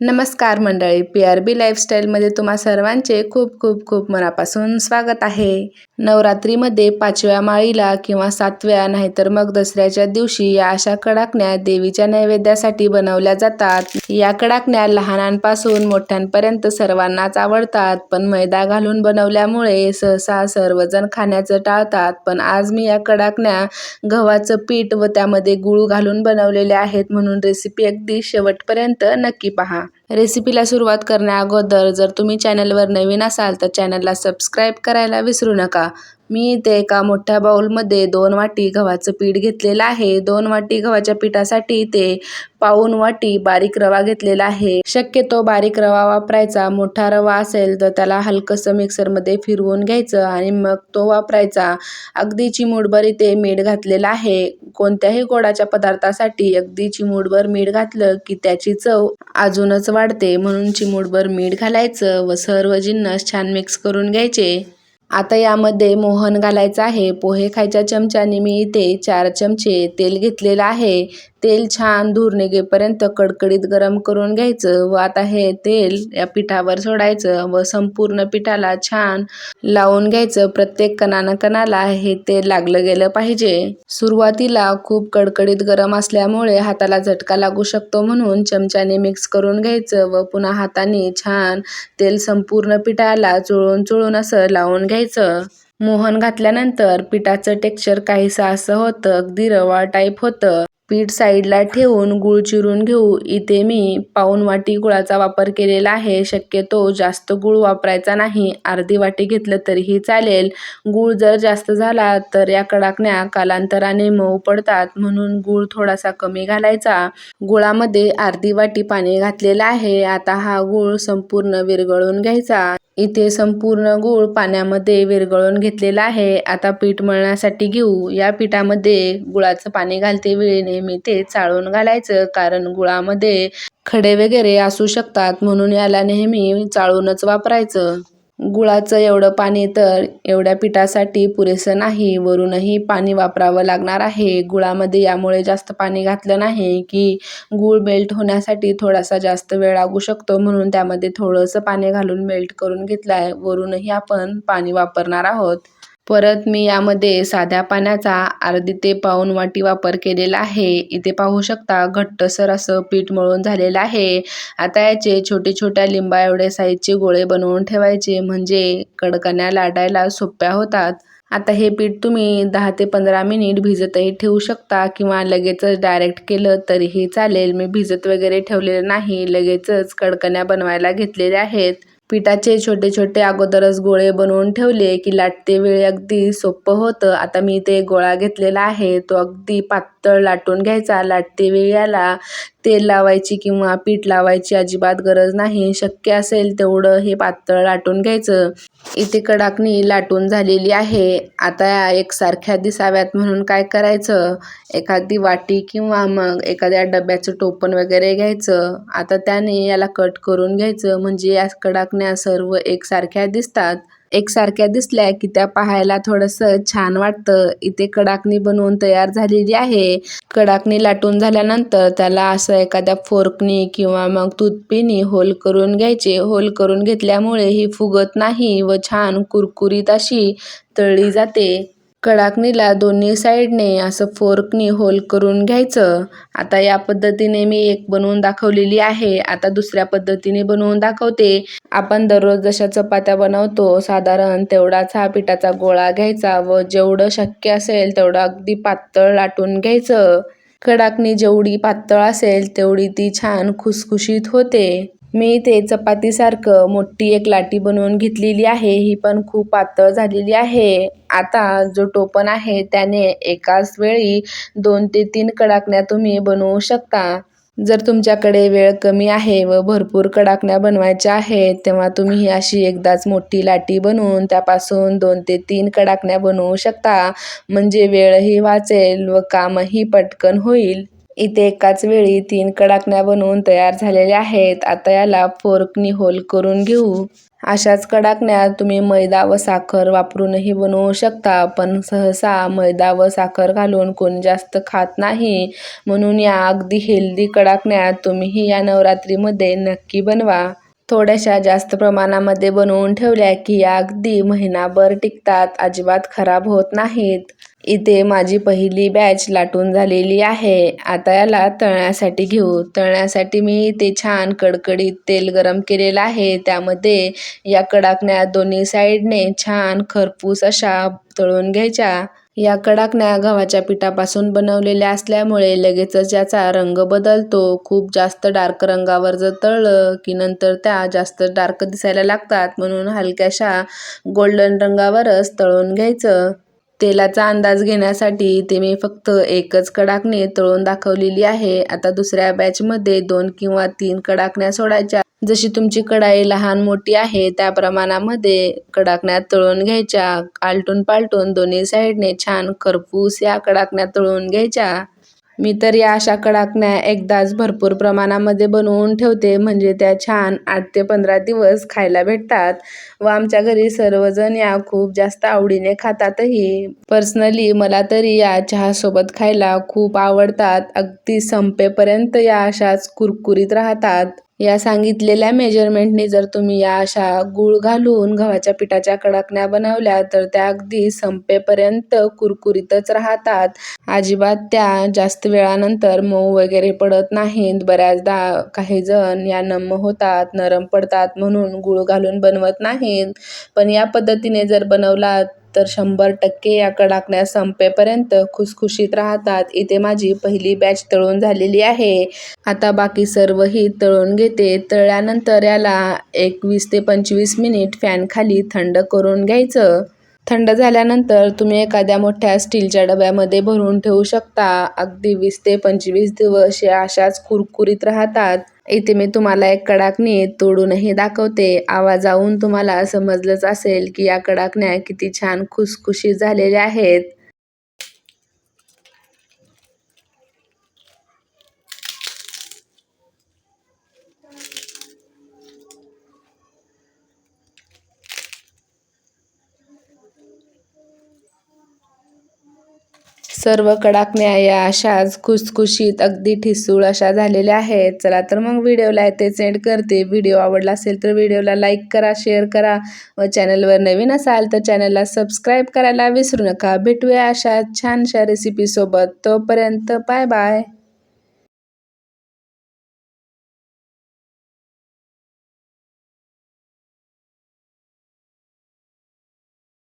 नमस्कार मंडळी P R B लाईफस्टाईलमध्ये तुम्हा सर्वांचे खूप खूप खूप मनापासून स्वागत आहे. नवरात्रीमध्ये पाचव्या माळीला किंवा सातव्या नाहीतर मग दसऱ्याच्या दिवशी या अशा कडाकण्या देवीच्या नैवेद्यासाठी बनवल्या जातात. या कडाकण्या लहानांपासून मोठ्यांपर्यंत सर्वांनाच आवडतात पण मैदा घालून बनवल्यामुळे सहसा सर्वजण खाण्याचं टाळतात. पण आज मी या कडाकण्या गव्हाचं पीठ व त्यामध्ये गुळ घालून बनवलेल्या आहेत म्हणून रेसिपी अगदी शेवटपर्यंत नक्की पहा. रेसिपीला सुरुवात करण्याअगोदर जर तुम्ही चॅनलवर नवीन असाल तर चॅनलला सबस्क्राईब करायला विसरू नका. मी इथे एका मोठ्या बाउलमध्ये दोन वाटी गव्हाचं पीठ घेतलेलं आहे. दोन वाटी गव्हाच्या पिठासाठी इथे पाऊन वाटी बारीक रवा घेतलेला आहे. शक्यतो बारीक रवा वापरायचा मोठा रवा असेल तर त्याला हलकंसं मिक्सरमध्ये फिरवून घ्यायचं आणि मग तो वापरायचा. अगदी चिमूटभर इथे मीठ घातलेलं आहे. कोणत्याही गोडाच्या पदार्थासाठी अगदी चिमूटभर मीठ घातलं की त्याची चव अजूनच वाढते. म्हणून चिमूटभर मीठ घालायचं व सर्व जिन्नस छान मिक्स करून घ्यायचे. आता यामध्ये मोहन घालायचं आहे. पोहे खायच्या चमच्याने मी इथे चार चमचे तेल घेतलेलं आहे. तेल छान धूर निघेपर्यंत कडकडीत गरम करून घ्यायचं व आता हे तेल या पिठावर सोडायचं व संपूर्ण पिठाला छान लावून घ्यायचं. प्रत्येक कणानं कणाला हे तेल लागलं गेलं पाहिजे. सुरुवातीला खूप कडकडीत गरम असल्यामुळे हाताला झटका लागू शकतो म्हणून चमच्याने मिक्स करून घ्यायचं व पुन्हा हाताने छान तेल संपूर्ण पिठाला चुळून चुळून असं लावून घ्यायचं. मोहन घातल्यानंतर पिठाचं टेक्स्चर काहीसं असं होतं अगदी रवा टाईप होतं. पीठ साईडला ठेवून गूळ चिरून घेऊ. इथे मी पाऊन वाटी गुळाचा वापर केलेला आहे. शक्यतो जास्त गूळ वापरायचा नाही. अर्धी वाटी घेतलं तरीही चालेल. गूळ जर जास्त झाला तर या कडाकण्या कालांतराने मऊ पडतात. म्हणून गूळ थोडासा कमी घालायचा. गुळामध्ये अर्धी वाटी पाणी घातलेलं आहे. आता हा गूळ संपूर्ण विरघळून घ्यायचा. इथे संपूर्ण गूळ पाण्यामध्ये विरघळून घेतलेला आहे. आता पीठ मळण्यासाठी घेऊ. या पिठामध्ये गुळाचं पाणी घालते वेळी नेहमी ते चाळून घालायचं कारण गुळामध्ये खडे वगैरे असू शकतात म्हणून याला नेहमी चाळूनच वापरायचं. गुळाचं एवढं पाणी तर एवढ्या पिठासाठी पुरेसं नाही. वरूनही पाणी वापरावं लागणार आहे. गुळामध्ये यामुळे जास्त पाणी घातलं नाही की गूळ मेल्ट होण्यासाठी थोडासा जास्त वेळ लागू शकतो. म्हणून त्यामध्ये थोडंसं पाणी घालून मेल्ट करून घेतलं आहे वरूनही आपण पाणी वापरणार आहोत. परत मी यामध्ये साध्या पाण्याचा अर्धी ते पाऊन वाटी वापर केलेला आहे. इथे पाहू शकता घट्टसर असं पीठ मळून झालेलं आहे. आता याचे छोटे छोट्या लिंबा एवढे साईजचे गोळे बनवून ठेवायचे म्हणजे कडकण्या लाटायला सोप्या होतात. आता हे पीठ तुम्ही दहा ते पंधरा मिनिट भिजतही ठेवू शकता किंवा लगेचच डायरेक्ट केलं तरीही चालेल. मी भिजत वगैरे ठेवलेलं नाही लगेचच कडकण्या बनवायला घेतलेल्या आहेत. पिठाचे छोटे छोटे अगोदरच गोळे बनवून ठेवले की लाटते वेळी अगदी सोपं होतं. आता मी ते गोळा घेतलेला आहे. तो अगदी पातळ लाटून घ्यायचा. लाटते वेळी याला तेल लावायची किंवा पीठ लावायची अजिबात गरज नाही. शक्य असेल तेवढं हे पातळ लाटून घ्यायचं. इथे कडाकणी लाटून झालेली आहे. आता एकसारख्या दिसाव्यात म्हणून काय करायचं? एखादी वाटी किंवा मग एखाद्या डब्याचं टोपण वगैरे घ्यायचं. आता त्याने याला कट करून घ्यायचं. म्हणजे या कडाकण्या सर्व एकसारख्या दिसतात. एकसारख्या दिसल्या की त्या पाहायला थोडंसं छान वाटतं. इथे कडाकणी बनवून तयार झालेली आहे. कडाकणी लाटून झाल्यानंतर त्याला असं एखाद्या फोर्कनी किंवा मग तुतपीनी होल करून घ्यायचे. होल करून घेतल्यामुळे ही फुगत नाही व छान कुरकुरीत अशी तळली जाते. कडाकणीला दोन्ही साईडने असं फोर्कनी होल करून घ्यायचं. आता या पद्धतीने मी एक बनवून दाखवलेली आहे. आता दुसऱ्या पद्धतीने बनवून दाखवते. आपण दररोज जशा चपात्या बनवतो साधारण तेवढाच हा पिठाचा गोळा घ्यायचा व जेवढं शक्य असेल तेवढं अगदी पातळ लाटून घ्यायचं. कडाकणी जेवढी पातळ असेल तेवढी ती छान खुसखुशीत होते. मी इथे चपातीसारखं मोठी एक लाटी बनवून घेतलेली आहे. ही पण खूप पातळ झालेली आहे. आता जो टोपण आहे त्याने एकाच वेळी दोन ते तीन कडाकण्या तुम्ही बनवू शकता. जर तुमच्याकडे वेळ कमी आहे व भरपूर कडाकण्या बनवायच्या आहेत तेव्हा तुम्ही ही अशी एकदाच मोठी लाटी बनवून त्यापासून दोन ते तीन कडाकण्या बनवू शकता. म्हणजे वेळही वाचेल व कामही पटकन होईल. इथे एकाच वेळी तीन कडाकण्या बनवून तयार झालेल्या आहेत. आता याला फोर्कनी होल करून घेऊ. अशाच कडाकण्या तुम्ही मैदा व साखर वापरूनही बनवू शकता पण सहसा मैदा व साखर घालून कोणी जास्त खात नाही. म्हणून या अगदी हेल्दी कडाकण्या तुम्हीही या नवरात्रीमध्ये नक्की बनवा. थोड्याशा जास्त प्रमाणामध्ये बनवून ठेवल्या की या अगदी महिनाभर टिकतात अजिबात खराब होत नाहीत. इथे माझी पहिली बॅच लाटून झालेली आहे. आता याला तळण्यासाठी घेऊ. तळण्यासाठी मी इथे छान कडकडीत तेल गरम केलेलं आहे. त्यामध्ये या कडाकण्या दोन्ही साईडने छान खरपूस अशा तळून घ्यायच्या. या कडाकण्या गव्हाच्या पिठापासून बनवलेल्या असल्यामुळे लगेचच याचा रंग बदलतो. खूप जास्त डार्क रंगावर जर तळलं की नंतर त्या जास्त डार्क दिसायला लागतात. म्हणून हलक्याशा गोल्डन रंगावरच तळून घ्यायचं. तेलाचा अंदाज घेण्यासाठी ते मी फक्त एकच कडाकणी तळून दाखवलेली आहे. आता दुसऱ्या बॅचमध्ये दोन किंवा तीन कडाकण्या सोडायच्या. जशी तुमची कढाई लहान मोठी आहे त्या प्रमाणामध्ये कडाकण्या तळून घ्यायच्या. आलटून पालटून दोन्ही साईडने छान खरपूस या कडाकण्या तळून घ्यायच्या. मी तर या अशा कडाकण्या एकदाच भरपूर प्रमाणामध्ये बनवून ठेवते म्हणजे त्या छान आठ ते पंधरा दिवस खायला भेटतात व आमच्या घरी सर्वजण या खूप जास्त आवडीने खातातही. पर्सनली मला तरी या चहासोबत खायला खूप आवडतात अगदी संपेपर्यंत या अशाच कुरकुरीत राहतात. या सांगितलेल्या मेजरमेंटने जर तुम्ही या अशा गूळ घालून गव्हाच्या पिठाच्या कडाकण्या बनवल्या तर त्या अगदी संपेपर्यंत कुरकुरीतच राहतात. अजिबात त्या जास्त वेळानंतर मऊ वगैरे पडत नाहीत. बऱ्याचदा काही जण या नम्म होतात नरम पडतात म्हणून गूळ घालून बनवत नाहीत. पण या पद्धतीने जर बनवलात तर शंभर टक्के या कडाकण्या संपेपर्यंत खुसखुशीत राहतात. इथे माझी पहिली बॅच तळून झालेली आहे. आता बाकी सर्वही तळून घेते. तळल्यानंतर याला एकवीस ते पंचवीस मिनिट फॅन खाली थंड करून घ्यायचं. थंड झाल्यानंतर तुम्ही एखाद्या मोठ्या स्टीलच्या डब्यामध्ये भरून ठेवू शकता. अगदी वीस ते पंचवीस दिवस या अशाच कुरकुरीत राहतात. इथे मी तुम्हाला एक कडाकणी तोडूनही दाखवते. आवाजावून तुम्हाला समजलंच असेल की या कडाकण्या किती छान खुसखुशीत झालेल्या आहेत. सर्व कडाकण्या या अशाच खुसखुशीत अगदी ठिसूळ अशा झालेल्या आहेत. चला तर मग व्हिडिओला तेच सेंड करते. व्हिडिओ आवडला असेल तर व्हिडिओला लाईक करा शेअर करा व चॅनलवर नवीन असाल तर चॅनलला सबस्क्राईब करायला विसरू नका. भेटूया अशा छानशा रेसिपीसोबत तोपर्यंत बाय बाय